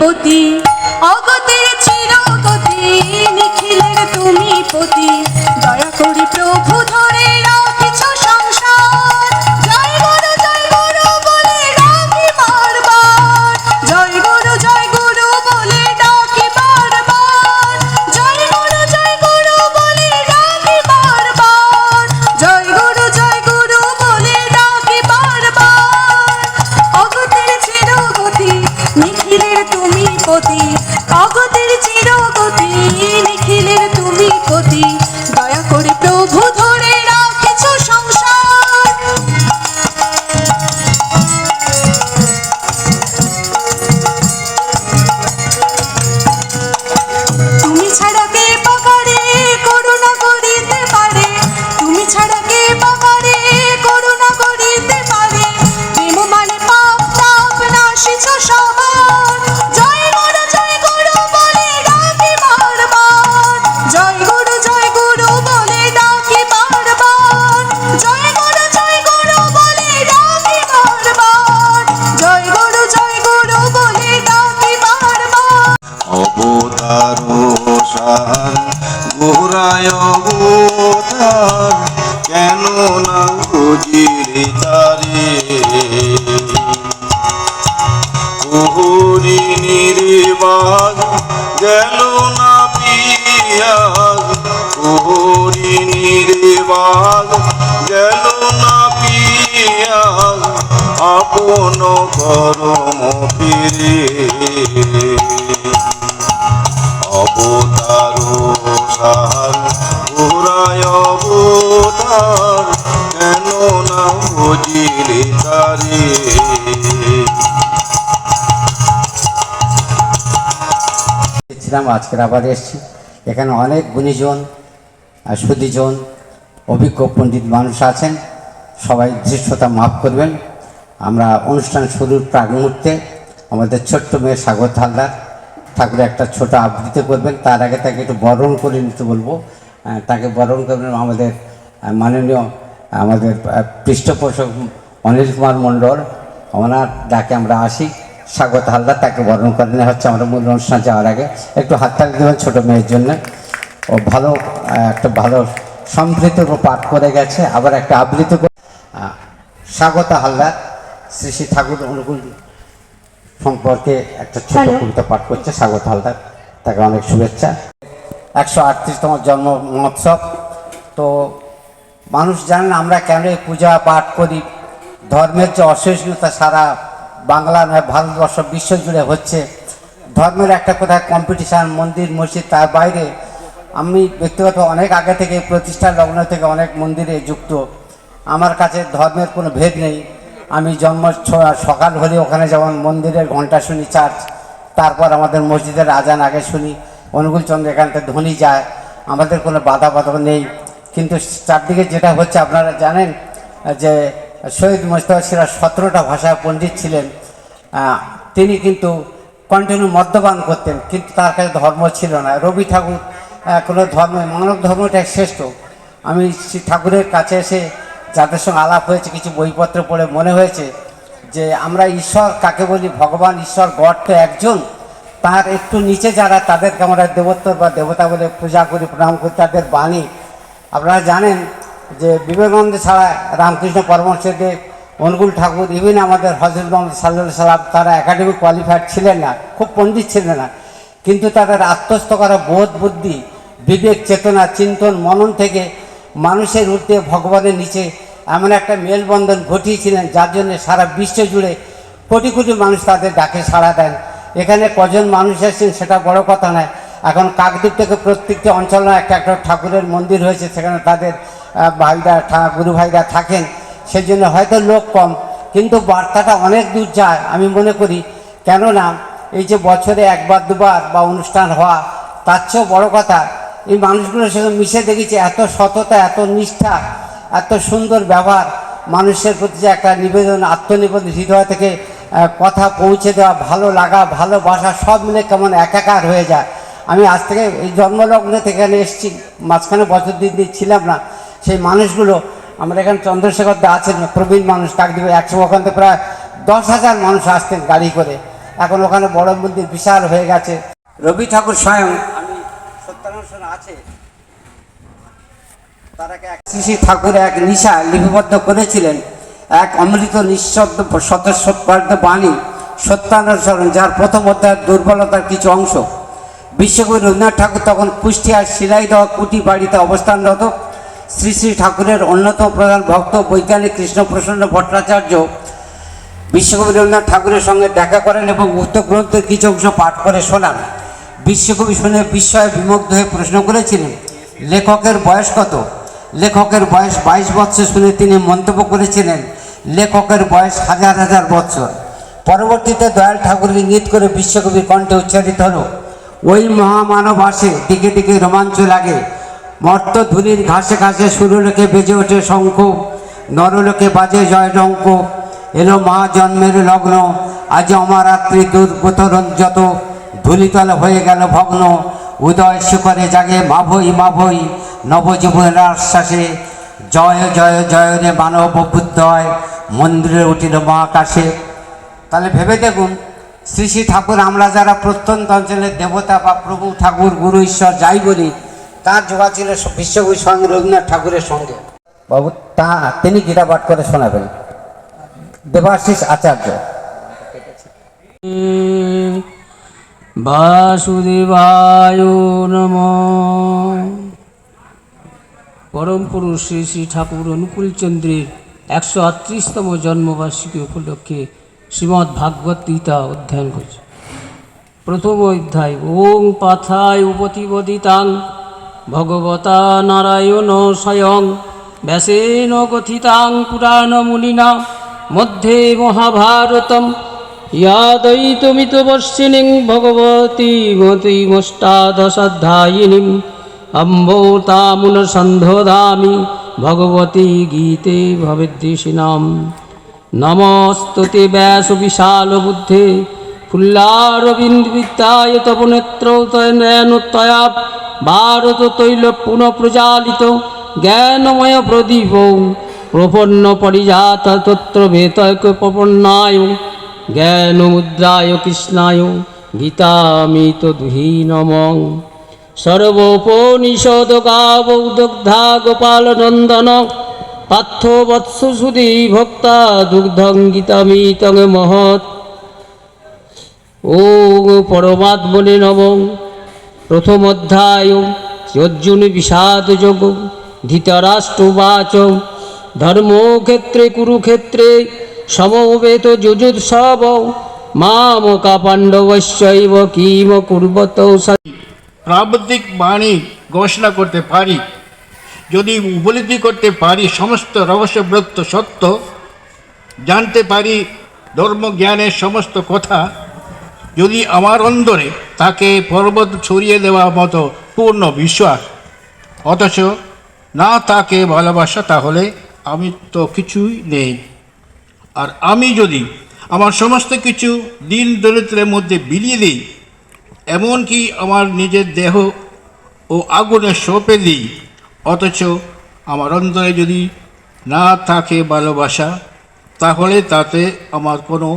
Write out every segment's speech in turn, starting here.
পতি অগতের চিরগতি নিখিলের তুমি পতি। পিয়াগ কুহুরি নির্বাগ গেল না পিয়াগ আপন করম ফিরে। অবতার সার ঘোরায় অবতার, কেন না বুঝিলে তারে? ছিলাম আজকের আবার এসেছি। এখানে অনেক গুণীজন সুদীজন অভিজ্ঞ পণ্ডিত মানুষ আছেন। সবাই দৃশ্যতা মাফ করবেন। আমরা অনুষ্ঠান শুরুর প্রাক মুহূর্তে আমাদের ছোট্ট মেয়ে সাগর হালদার ঠাকুরের একটা ছোট আবৃত্তি করবেন। তার আগে তাকে একটু বরণ করে নিতে বলব। তাকে বরণ করবেন আমাদের মাননীয়, আমাদের পৃষ্ঠপোষক অনিল কুমার মণ্ডল। ওনার ডাকে আমরা আসি। স্বাগত হালদার তাকে বরণ করে নেওয়া হচ্ছে আমরা মূল অনুষ্ঠান যাওয়ার আগে। একটু হাততালি দেবেন ছোটো মেয়ের জন্য। ও ভালো একটা ভালো সমৃদ্ধ পাঠ করে গেছে আবার একটা আবৃত স্বাগত হালদার শ্রী শ্রী ঠাকুর অনুকূল সম্পর্কে একটা ছোট. কবিতা পাঠ করছে স্বাগত হালদার তাকে অনেক শুভেচ্ছা। একশো আটত্রিশতম জন্ম মহোৎসব। তো মানুষ জানেন আমরা কেন এই পূজা পাঠ করি? ধর্মের যে অসহিষ্ণুতা সারা বাংলা নয়, ভারতবর্ষ, বিশ্ব জুড়ে হচ্ছে। ধর্মের একটা কোথায় কম্পিটিশান মন্দির, মসজিদ, তার বাইরে আমি ব্যক্তিগত অনেক আগে থেকে প্রতিষ্ঠার লগ্ন থেকে অনেক মন্দিরে যুক্ত। আমার কাছে ধর্মের কোনো ভেদ নেই। আমি জন্ম সকাল হলে ওখানে যেমন মন্দিরের ঘণ্টা শুনি, চার্চ, তারপর আমাদের মসজিদের আজান আগে শুনি। অনুকূল চন্দ্র এখান থেকে ধ্বনি যায়, আমাদের কোনো বাধা বাধা নেই। কিন্তু চারদিকে যেটা হচ্ছে, আপনারা জানেন যে শহীদ মোস্তফা সিরাজ সতেরোটা ভাষায় পণ্ডিত ছিলেন। তিনি কিন্তু কন্টিনিউ মদ্যপান করতেন, কিন্তু তার কাছে ধর্ম ছিল না। রবি ঠাকুর কোনো ধর্ম, মানব ধর্মটাই শ্রেষ্ঠ। আমি শ্রী ঠাকুরের কাছে এসে যাদের সঙ্গে আলাপ হয়েছে, কিছু বইপত্র পড়ে মনে হয়েছে যে, আমরা ঈশ্বর কাকে বলি? ভগবান, ঈশ্বর, গড তো একজন। তার একটু নিচে যারা, তাদেরকে আমরা দেবত্ব বা দেবতা বলে পূজা করি, প্রণাম করি, তাদের বাণী। আপনারা জানেন যে বিবেকানন্দ ছাড়া রামকৃষ্ণ পরমহংসদেব অনুকূল ঠাকুর ইভেন আমাদের হজরত মোহাম্মদ সাল্লাহ সাল্লাম তারা একাডেমিক কোয়ালিফাইড ছিলেন না, খুব পণ্ডিত ছিলেন না। কিন্তু তাদের আত্মস্থ করা বোধ, বুদ্ধি, বিবেক, চেতনা, চিন্তন, মনন থেকে মানুষের ঊর্ধ্বে ভগবানের নিচে এমন একটা মেলবন্ধন ঘটিয়েছিলেন, যার জন্য সারা বিশ্ব জুড়ে কোটি কোটি মানুষ তাদের ডাকে সাড়া দেন। এখানে কজন মানুষ এসেছেন সেটা বড় কথা নয়। এখন কাকদ্বীপ থেকে প্রত্যেকটি অঞ্চলে একটা একটা ঠাকুরের মন্দির হয়েছে, সেখানে তাদের ভাইরা গুরু ভাইরা থাকেন সেই জন্য হয়তো লোক কম, কিন্তু বার্তাটা অনেক দূর যায়, আমি মনে করি। কেননা, এই যে বছরে একবার, দুবার বা অনুষ্ঠান হওয়া, তার চেয়েও বড়ো কথা, এই মানুষগুলোর সঙ্গে মিশে দেখেছি এত সততা, এত নিষ্ঠা, এত সুন্দর ব্যবহার, মানুষের প্রতি যে একটা নিবেদন, আত্মনিবেদন, হৃদয় থেকে কথা পৌঁছে দেওয়া, ভালো লাগা, ভালোবাসা, সব মিলে কেমন একাকার হয়ে যায়। আমি আজ থেকে এই জন্মলগ্ন থেকে এখানে এসেছি, মাঝখানে বছর দিন ছিলাম না সেই মানুষগুলো আমরা এখানে চন্দ্রশেখর দা আছেন, প্রবীণ মানুষ কাকদ্বীপে একশো, ওখান থেকে প্রায় দশ হাজার মানুষ আসতেন গাড়ি করে। এখন ওখানে বড় মন্দির বিশাল হয়ে গেছে। রবি ঠাকুর স্বয়ং, আমি সত্যানুষ্ঠান আছে তারাকে এক শ্রী ঠাকুর এক নিশা লিপিবদ্ধ করেছিলেন। এক অমৃত নিঃশব্দ সতস্বৎপার্থ বাণী সত্যানুসরণ যার প্রথম অধ্যায়ের দুর্বলতার কিছু অংশ। বিশ্বকবি রবীন্দ্রনাথ ঠাকুর তখন কুষ্টিয়ার শিলাই দেওয়া কুটি বাড়িতে অবস্থানরত। শ্রী শ্রী ঠাকুরের অন্যতম প্রধান ভক্ত বৈজ্ঞানিক কৃষ্ণপ্রসন্ন ভট্টাচার্য বিশ্বকবি রবীন্দ্রনাথ ঠাকুরের সঙ্গে দেখা করেন এবং উক্ত গ্রন্থের কিছু অংশ পাঠ করে শোনান। বিশ্বকবি শুনে বিস্ময়ে বিমুগ্ধ হয়ে প্রশ্ন করেছিলেন, লেখকের বয়স কত? লেখকের বয়স বাইশ বৎসর শুনে তিনি মন্তব্য করেছিলেন, লেখকের বয়স হাজার হাজার বৎসর। পরবর্তীতে দয়াল ঠাকুরের ইঙ্গিত করে বিশ্বকবির কণ্ঠে উচ্চারিত হলো, ওই মহামানব আসে, দিকে দিকে রোমাঞ্চ লাগে মর্ত ধুলির ঘাসে ঘাসে সুরলোকে বেজে ওঠে শঙ্খ, নরলোকে বাজে জয় ডঙ্ক এলো মা জন্মের লগ্ন, আজ অমারাত্রি দুর্গতরণ যত, ধুলিতল হয়ে গেল ভগ্ন। উদয় শিখরে জাগে মাভই মাভই নবজীবনের আশ্বাসে, জয় জয় জয় রে মানব বুদ্ধয়, মন্দিরে উঠিল মা আকাশে। তাহলে ভেবে দেখুন, শ্রী শ্রী ঠাকুর আমরা যারা প্রত্যন্ত অঞ্চলের দেবতা বা প্রভু, ঠাকুর, গুরু, ঈশ্বর যাই বলি তার যোগা ছিল বিশ্বকবি স্বয়ং রবীন্দ্রনাথ ঠাকুরের সঙ্গে। বাবু, তা তিনি গীতা পাঠ করে শোনাবেন। দেবাশিস আচার্য। বাসুদেবায় নম। পরম পুরুষ শ্রী শ্রী ঠাকুর অনুকূলচন্দ্রের একশো আটত্রিশতম জন্মবার্ষিকী উপলক্ষে শ্রীমদ্ ভাগবত গীতা অধ্যয়ন করছে। প্রথম অধ্যায়, ওং পাথায় উপতিবদিতাং ভগবতা নারায়ণ স্বয়ং ব্যাসেন কথিতাং পুরাণমুনিনা মধ্যে মহাভারতম। ইয়াদৈতমিতবর্ষিণীং ভগবতী মতিমষ্টাদশাধ্যায়িনীম অম্বোতামুনসন্ধোধামি ভগবতী গীতে ভবেদ্দেশিনাম নমস্তুতে ব্যাস বিশাল বুদ্ধে ফুল্লারবিন্দিতায় তব নেত্রতয়া ভারত তৈল পুনঃ প্রজালিত জ্ঞানময় প্রদীপ, প্রপন্ন পরিজাত তত্র ভেতৈক প্রপন্নায় জ্ঞান মুদ্রায় কৃষ্ণায়, গীতামিত দুহি নমঃ সর্বোপনিষদ গাবৌদগ্ধা গোপাল নন্দন পার্থ বৎস ভক্তা দুগ্ধং গীতামিতং মহৎ। ও পরমাত্মনে নবম প্রথম অধ্যায় অর্জুন বিষাদ যোগ ধৃতরাষ্ট্রবাচ, ধর্মক্ষেত্রে, কুরুক্ষেত্রে সমবেত যুজুৎসব, মামকা পাণ্ডবস্যৈব কিম কুর্বত প্রাবদ্ধিক বাণী ঘোষণা করতে পারি। যদি উপলব্ধি করতে পারি সমস্ত রহস্যব্রত সত্য, জানতে পারি ধর্মজ্ঞানের সমস্ত কথা যদি আমার অন্তরে তাকে পর্বত ছড়িয়ে দেওয়ার মতো পূর্ণ বিশ্বাস, অথচ না তাকে ভালোবাসা, তাহলে আমি তো কিছুই নেই। আর আমি যদি আমার সমস্ত কিছু দিন দরিদ্রের মধ্যে বিলিয়ে দিই, এমনকি আমার নিজের দেহ ও আগুনে সঁপে দিই, অথচ আমার অন্তরে যদি না থাকে ভালোবাসা, তাহলে তাতে আমার কোনো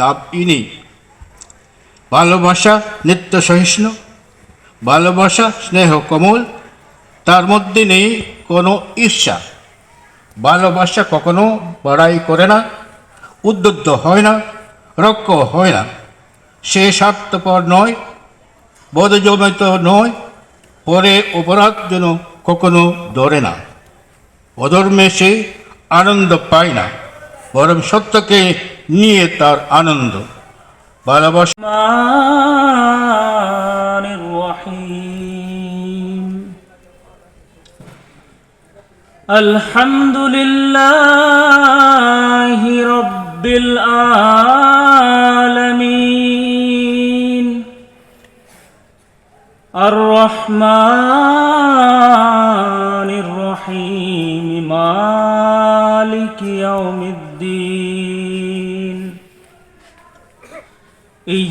লাভই নেই। ভালোবাসা নিত্য সহিষ্ণু, ভালোবাসা স্নেহ কমল, তার মধ্যে নেই কোনো ঈর্ষা। ভালোবাসা কখনো বড়াই করে না উদ্যুদ্ধ হয় না, রক্ষ হয় না। সে স্বার্থপর নয় বোধজমিত নয়, পরে অপরাধ যেন কখনো ধরে না। অধর্মে সে আনন্দ পায় না, বরং সত্যকে নিয়ে তার আনন্দ। ভালোবাসা الرحمن الرحيم الحمد لله رب العالمين الرحمن الرحيم مالك يوم الدين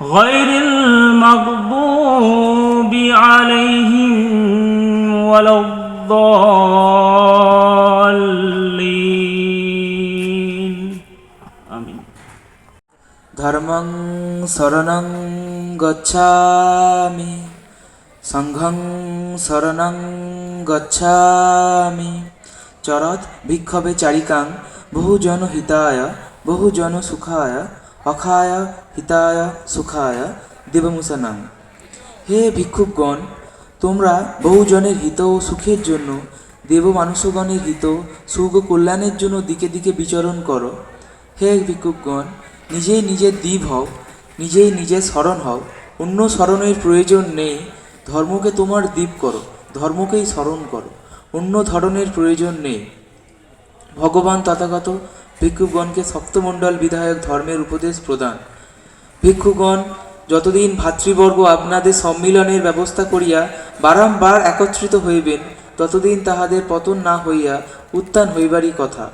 غير المغضوب عليهم ولا الضالين آمين ধর্মং শরণং গচ্ছামি সংঘং শরণং গচ্ছামি চরৎ বিক্ষোভে চারিকাং বহুজন হিতায় বহুজন সুখায় অখায় হিতায় সুখায় দেবমুসানাং হে ভিক্ষুকগণ, তোমরা বহুজনের হিত ও সুখের জন্য দেব মানুষগণের হিত, সুখ ও কল্যাণের জন্য দিকে দিকে বিচরণ করো। হে ভিক্ষুকগণ, নিজেই নিজের দ্বীপ হও, নিজেই নিজের স্মরণ হও। অন্য স্মরণের প্রয়োজন নেই, ধর্মকে তোমার দ্বীপ করো, ধর্মকেই স্মরণ করো। অন্য ধরনের প্রয়োজন নেই। ভগবান তথাগত ভিক্ষুগণকে সপ্তমণ্ডল বিধায়ক ধর্মের উপদেশ প্রদান। ভিক্ষুগণ, যতদিন ভাতৃবর্গ আপনাদের সম্মিলনের ব্যবস্থা করিয়া বারংবার একত্রিত হইবেন, ততদিন তাহাদের পতন না হইয়া উত্থান হইবারই কথা।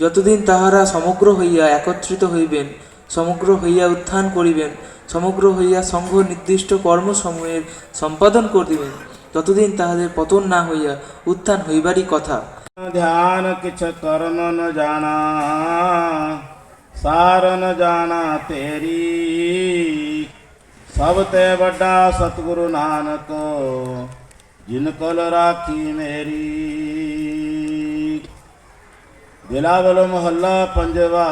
যতদিন তাহারা সমগ্র হইয়া একত্রিত হইবেন, সমগ্র হইয়া উত্থান করিবেন, সমগ্র হইয়া সংঘ নির্দিষ্ট কর্মসমূহের সম্পাদন করিবেন, ততদিন তাহাদের পতন না হইয়া উত্থান হইবারই কথা। ਧਿਆਨ ਕਿਛ ਕਰਨ ਨ ਜਾਣਾ, ਸਾਰ ਨ ਜਾਣਾ ਤੇਰੀ। ਸਭ ਤੇ ਵੱਡਾ ਸਤਿਗੁਰੂ ਨਾਨਕ, ਜਿਨ ਕੋਲ ਰਾਖੀ ਮੇਰੀ। ਦਿਲਾਵਲ ਮਹੱਲਾ ਪੰਜਵਾ,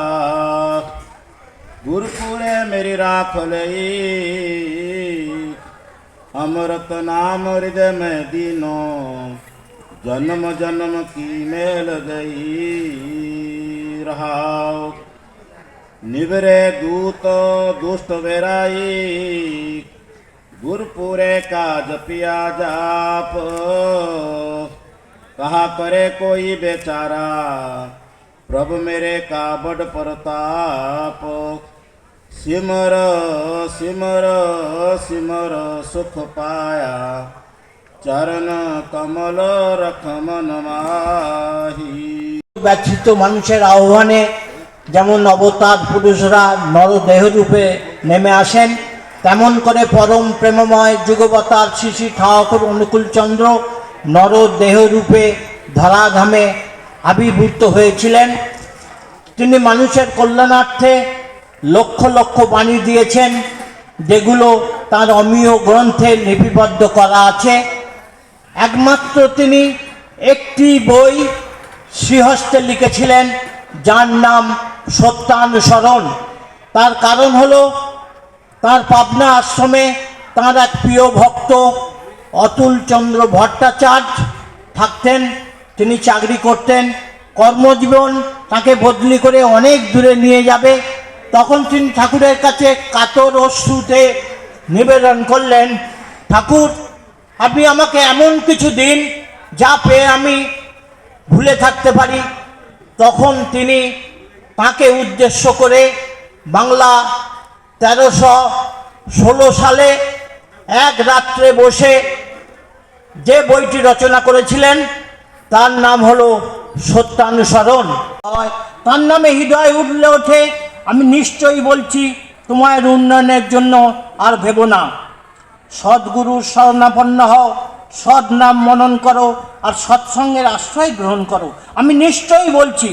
ਗੁਰਪੂਰੇ ਮੇਰੀ ਰਾਖ ਲਈ। ਅੰਮ੍ਰਿਤ ਨਾਮ ਹਿਰਦੇ ਮੈਂ ਦੀਨੋ जन्म जन्म की मेल गई रहा निबरे दूत, दुष्ट वेराई, गुरपुरे का जपिया जाप। कहा करे कोई बेचारा, प्रभु मेरे का बड़ प्रताप सिमर सिमर सिमर सुख पाया। চরণ কমল রকমন মাহি ব্যথিত মানুষের আহ্বানে যেমন অবতার পুরুষরা নরদেহ রূপে নেমে আসেন, তেমন করে পরম প্রেমময় যুগবতার শিশি ঠাকুর অনুকূলচন্দ্র নরদেহরূপে ধরাধামে আবির্ভূত হয়েছিলেন। তিনি মানুষের কল্যাণার্থে লক্ষ লক্ষ বাণী দিয়েছেন, যেগুলো তার অমীয় গ্রন্থে লিপিবদ্ধ করা আছে। একমাত্র তিনি একটি বই শ্রীহস্তে লিখেছিলেন, যার নাম সত্যানুসরণ তার কারণ হলো, তার পাবনা আশ্রমে তার এক প্রিয় ভক্ত অতুল চন্দ্র ভট্টাচার্য থাকতেন। তিনি চাকরি করতেন, কর্মজীবন তাকে বদলি করে অনেক দূরে নিয়ে যাবে। তখন তিনি ঠাকুরের কাছে কাতর অশ্রুতে নিবেদন করলেন, ঠাকুর আপনি আমাকে এমন কিছু দিন যা পেয়ে আমি ভুলে থাকতে পারি। তখন তিনি তাকে উদ্দেশ্য করে বাংলা তেরোশো ষোলো সালে এক রাত্রে বসে যে বইটি রচনা করেছিলেন, তার নাম হলো সত্যানুসরণ। তার নামে হৃদয় উঠলে ওঠে, আমি নিশ্চয়ই বলছি, তোমার উন্নয়নের জন্য আর ভেবো না। সদ্গুরুর শরণাপন্ন হও সৎ নাম মনন করো, আর সৎসঙ্গের আশ্রয় গ্রহণ করো। আমি নিশ্চয়ই বলছি